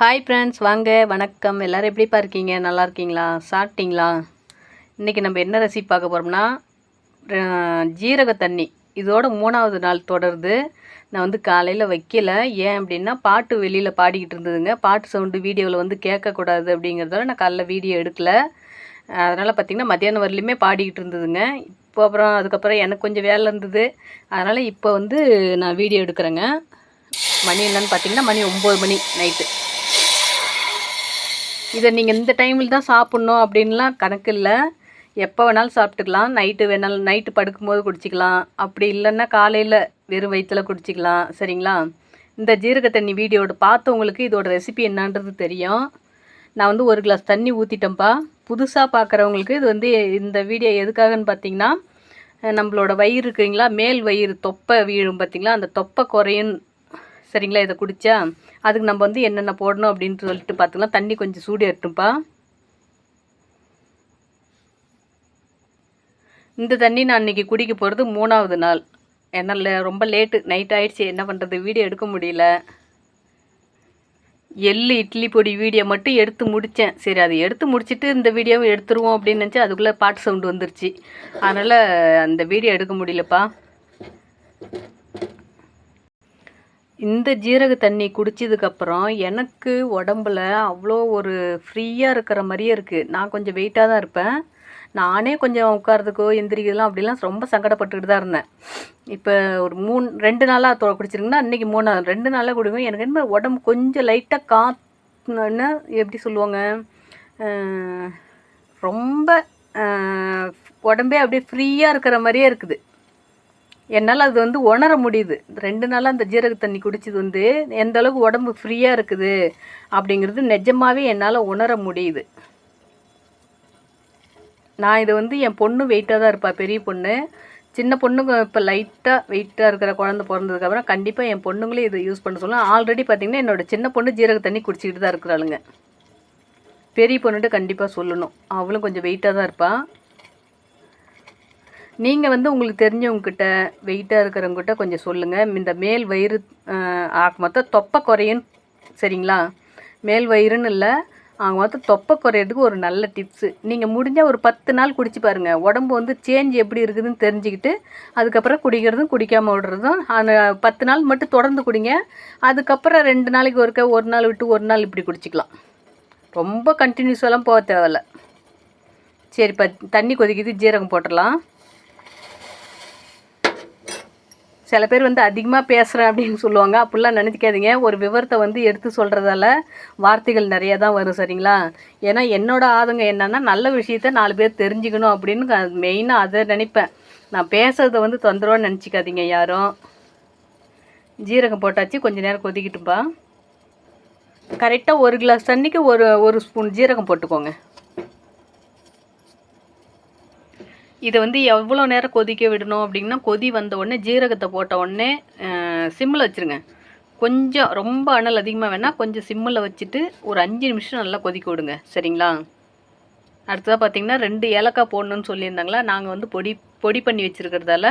Hi friends வாங்க வணக்கம். எல்லோரும் எப்படிப்பா இருக்கீங்க? நல்லா இருக்கீங்களா? சாப்பிட்டீங்களா? இன்றைக்கி நம்ம என்ன ரெசிபி பார்க்க போகிறோம்னா ஜீரக தண்ணி. இதோட மூணாவது நாள் தொடருது. நான் வந்து காலையில் வைக்கல. ஏன் அப்படின்னா பாட்டு வெளியில் பாடிக்கிட்டு இருந்ததுங்க. பாட்டு சவுண்டு வீடியோவில் வந்து கேட்கக்கூடாது அப்படிங்கிறதால நான் காலைல வீடியோ எடுக்கல. அதனால் பார்த்திங்கன்னா மத்தியானம் வரலையுமே பாடிக்கிட்டு இருந்ததுங்க. இப்போ அப்புறம் அதுக்கப்புறம் எனக்கு கொஞ்சம் வேலை இருந்தது. அதனால் இப்போ வந்து நான் வீடியோ எடுக்கிறேங்க. மணி என்னன்னு பார்த்தீங்கன்னா மணி ஒம்பது மணி நைட்டு. இதை நீங்கள் இந்த டைமில் தான் சாப்பிட்ணும் அப்படின்லாம் கணக்கு இல்லை. எப்போ வேணாலும் சாப்பிட்டுக்கலாம். நைட்டு வேணாலும் நைட்டு படுக்கும்போது குடிச்சிக்கலாம். அப்படி இல்லைன்னா காலையில் வெறும் வயிற்றில் குடிச்சிக்கலாம். சரிங்களா? இந்த ஜீரக தண்ணி வீடியோட பார்த்தவங்களுக்கு இதோட ரெசிபி என்னன்றது தெரியும். நான் வந்து ஒரு கிளாஸ் தண்ணி ஊற்றிட்டேன்ப்பா புதுசாக பார்க்குறவங்களுக்கு இது வந்து இந்த வீடியோ எதுக்காகன்னு பார்த்தீங்கன்னா நம்மளோட வயிறு இருக்குங்களா? மேல் வயிறு தொப்பை வீழும் பார்த்தீங்களா அந்த தொப்பை குறையும் சரிங்களா? இதை குடித்தா அதுக்கு நம்ம வந்து என்னென்ன போடணும் அப்படின்னு சொல்லிட்டு பார்த்துக்கலாம் தண்ணி கொஞ்சம் சூடு ஏறட்டும்ப்பா இந்த தண்ணி நான் இன்றைக்கி குடிக்க போகிறது மூணாவது நாள். என்ன ரொம்ப லேட்டு நைட் ஆகிடுச்சி என்ன பண்ணுறது வீடியோ எடுக்க முடியல. எள்ளு இட்லி பொடி வீடியோ மட்டும் எடுத்து முடித்தேன் சரி அதை எடுத்து முடிச்சுட்டு இந்த வீடியோவை எடுத்துருவோம் அப்படின்னு நினச்சி அதுக்குள்ளே பாட்டு சவுண்டு வந்துருச்சு. அதனால் அந்த வீடியோ எடுக்க முடியலப்பா. இந்த ஜீரக தண்ணி குடித்ததுக்கப்புறம் எனக்கு உடம்புல அவ்வளோ ஒரு ஃப்ரீயாக இருக்கிற மாதிரியே இருக்குது நான் கொஞ்சம் வெயிட்டாக தான் இருப்பேன். நானே கொஞ்சம் உட்காரதுக்கோ எந்திரிக்கலாம் அப்படிலாம் ரொம்ப சங்கடப்பட்டுக்கிட்டு தான் இருந்தேன். இப்போ ஒரு மூணு ரெண்டு நாளாக தொ குடிச்சிருங்கன்னா இன்றைக்கி மூணு ரெண்டு நாளாக குடிக்கும் எனக்கு என்ன உடம்பு கொஞ்சம் லைட்டாக காத்துன்னு எப்படி சொல்லுவாங்க ரொம்ப உடம்பே அப்படியே ஃப்ரீயாக இருக்கிற மாதிரியே இருக்குது. என்னால் அது வந்து உணர முடியுது. ரெண்டு நாளாக அந்த ஜீரக தண்ணி குடிச்சது வந்து எந்த அளவுக்கு உடம்பு ஃப்ரீயாக இருக்குது அப்படிங்கிறது நிஜமாகவே என்னால் உணர முடியுது. நான் இதை வந்து என் பொண்ணு வெயிட்டாக தான் இருப்பா பெரிய பொண்ணு. சின்ன பொண்ணுங்க இப்போ லைட்டாக வெயிட்டாக இருக்கிற குழந்தை பிறந்ததுக்கப்புறம் கண்டிப்பாக என் பொண்ணுங்களே இதை யூஸ் பண்ண சொல்லலாம் ஆல்ரெடி பார்த்திங்கன்னா என்னோட சின்ன பொண்ணு ஜீரக தண்ணி குடிச்சிக்கிட்டு தான் இருக்கிறாளுங்க. பெரிய பொண்ணுகிட்ட கண்டிப்பாக சொல்லணும். அவளும் கொஞ்சம் வெயிட்டாக தான் இருப்பாள் நீங்கள் வந்து உங்களுக்கு தெரிஞ்சவங்கக்கிட்ட வெயிட்டாக இருக்கிறவங்ககிட்ட கொஞ்சம் சொல்லுங்கள் இந்த மேல் வயிறு ஆஹ், ஆக மொத்தம் தொப்பை குறையும் சரிங்களா? மேல் வயிறுன்னு இல்லை அவங்க மொத்தம் தொப்பை குறையிறதுக்கு ஒரு நல்ல டிப்ஸு நீங்கள் முடிஞ்சால் ஒரு பத்து நாள் குடிச்சு பாருங்கள் உடம்பு வந்து சேஞ்ச் எப்படி இருக்குதுன்னு தெரிஞ்சுக்கிட்டு அதுக்கப்புறம் குடிக்கிறதும் குடிக்காமல் விடுறதும் அந்த பத்து நாள் மட்டும் தொடர்ந்து குடிங்க. அதுக்கப்புறம் ரெண்டு நாளைக்கு ஒருக்க ஒரு நாள் விட்டு ஒரு நாள் இப்படி குடிச்சிக்கலாம். ரொம்ப கண்டினியூஸெல்லாம் போக தேவையில்ல. சரி ப தண்ணி கொதிக்குது ஜீரகம் போட்டுடலாம். சில பேர் வந்து அதிகமாக பேசுகிறேன் அப்படின்னு சொல்லுவாங்க. அப்படிலாம் நினச்சிக்காதீங்க. ஒரு விவரத்தை வந்து எடுத்து சொல்கிறதால வார்த்தைகள் நிறையா தான் வரும் சரிங்களா? ஏன்னா என்னோடய ஆதங்கம் என்னன்னா நல்ல விஷயத்த நாலு பேர் தெரிஞ்சுக்கணும் அப்படின்னு மெயினாக அதை நினைப்பேன். நான் பேசுகிறத வந்து தொந்தரவாக நினச்சிக்காதீங்க யாரும். ஜீரகம் போட்டாச்சு. கொஞ்சம் நேரம் கொதிக்கிட்டுப்பா கரெக்டாக ஒரு கிளாஸ் தண்ணிக்கு ஒரு ஒரு ஸ்பூன் ஜீரகம் போட்டுக்கோங்க. இதை வந்து எவ்வளோ நேரம் கொதிக்க விடணும் அப்படின்னா கொதி வந்த உடனே ஜீரகத்தை போட்ட உடனே சிம்மில் வச்சுருங்க. கொஞ்சம் ரொம்ப அனல் அதிகமாக வேணால் கொஞ்சம் சிம்மில் வச்சுட்டு ஒரு அஞ்சு நிமிஷம் நல்லா கொதிக்க விடுங்க. சரிங்களா? அடுத்ததாக பார்த்தீங்கன்னா ரெண்டு ஏலக்காய் போடணும்னு சொல்லியிருந்தாங்களா? நாங்கள் வந்து பொடி பொடி பண்ணி வச்சுருக்கிறதால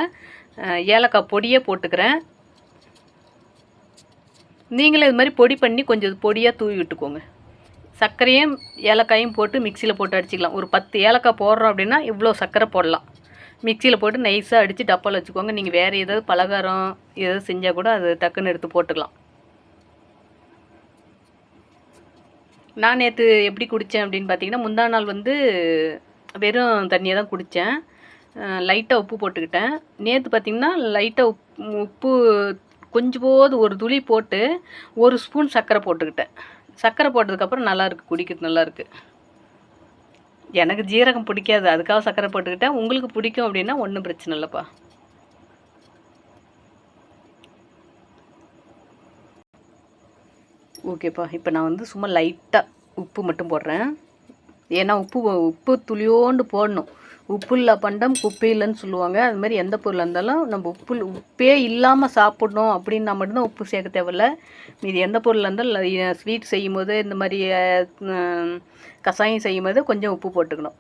ஏலக்காய் பொடியே போட்டுக்கிறேன். நீங்களே இது மாதிரி பொடி பண்ணி கொஞ்சம் பொடியாக தூவி விட்டுக்கோங்க. சர்க்கரையும் ஏலக்காயும் போட்டு மிக்சியில் போட்டு அடிச்சிக்கலாம். ஒரு பத்து ஏலக்காய் போடுறோம் அப்படின்னா இவ்வளோ சர்க்கரை போடலாம். மிக்சியில் போட்டு நைஸாக அடித்து டப்பாவில் வச்சுக்கோங்க. நீங்கள் வேறு ஏதாவது பலகாரம் ஏதாவது செஞ்சால் கூட அது டக்குன்னு எடுத்து போட்டுக்கலாம். நான் நேற்று எப்படி குடித்தேன் அப்படின்னு பார்த்தீங்கன்னா முந்தா நாள் வந்து வெறும் தண்ணியை தான் குடித்தேன் லைட்டாக உப்பு போட்டுக்கிட்டேன். நேற்று பார்த்தீங்கன்னா லைட்டாக உப் உப்பு கொஞ்சம் போது ஒரு துளி போட்டு ஒரு ஸ்பூன் சர்க்கரை போட்டுக்கிட்டேன். சர்க்கரை போட்டதுக்கப்புறம் நல்லாயிருக்கு குடிக்கிறது நல்லாயிருக்கு. எனக்கு ஜீரகம் பிடிக்காது அதுக்காக சர்க்கரை போட்டுக்கிட்டேன். உங்களுக்கு பிடிக்கும் அப்படின்னா ஒன்றும் பிரச்சனை இல்லைப்பா. ஓகேப்பா இப்போ நான் வந்து சும்மா லைட்டாக உப்பு மட்டும் போடுறேன். ஏன்னா உப்பு உப்பு துளியோண்டு போடணும். உப்பு இல்லை பண்டம் குப்பை இல்லைன்னு சொல்லுவாங்க. அது மாதிரி எந்த பொருளாக இருந்தாலும் நம்ம உப்பு உப்பே இல்லாமல் சாப்பிடணும் அப்படின்னா மட்டும்தான் உப்பு சேர்க்க தேவையில்ல. மீது எந்த பொருளாக இருந்தாலும் ஸ்வீட் செய்யும் போது இந்த மாதிரி கஷாயம் செய்யும் போது கொஞ்சம் உப்பு போட்டுக்கணும்.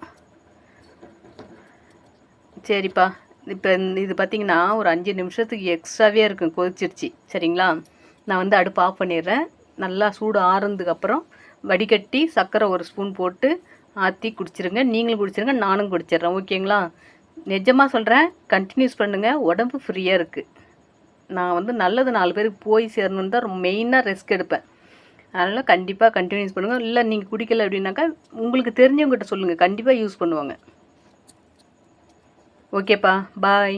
சரிப்பா. இப்போ இது பார்த்திங்கன்னா ஒரு அஞ்சு நிமிஷத்துக்கு எக்ஸ்ட்ராவே இருக்கும் கொதிச்சிருச்சு. சரிங்களா? நான் வந்து அடுப்பு ஆஃப் பண்ணிடுறேன். நல்லா சூடு ஆறுனதுக்கப்புறம் வடிகட்டி சர்க்கரை ஒரு ஸ்பூன் போட்டு ஆற்றி குடிச்சிருங்க நீங்களும் குடிச்சிருங்க நானும் குடிச்சிடுறேன். ஓகேங்களா? நிஜமாக சொல்கிறேன் கண்டினியூஸ் பண்ணுங்கள் உடம்பு ஃப்ரீயாக இருக்குது நான் வந்து நல்லது நாலு பேருக்கு போய் சேரணுன்னு தான் மெயினாக ரிஸ்க் எடுப்பேன். அதனால் கண்டிப்பாக கண்டினியூஸ் பண்ணுங்கள் இல்லை நீங்கள் குடிக்கலை அப்படின்னாக்கா உங்களுக்கு தெரிஞ்சவங்ககிட்ட சொல்லுங்கள் கண்டிப்பாக யூஸ் பண்ணுவாங்க. ஓகேப்பா பாய்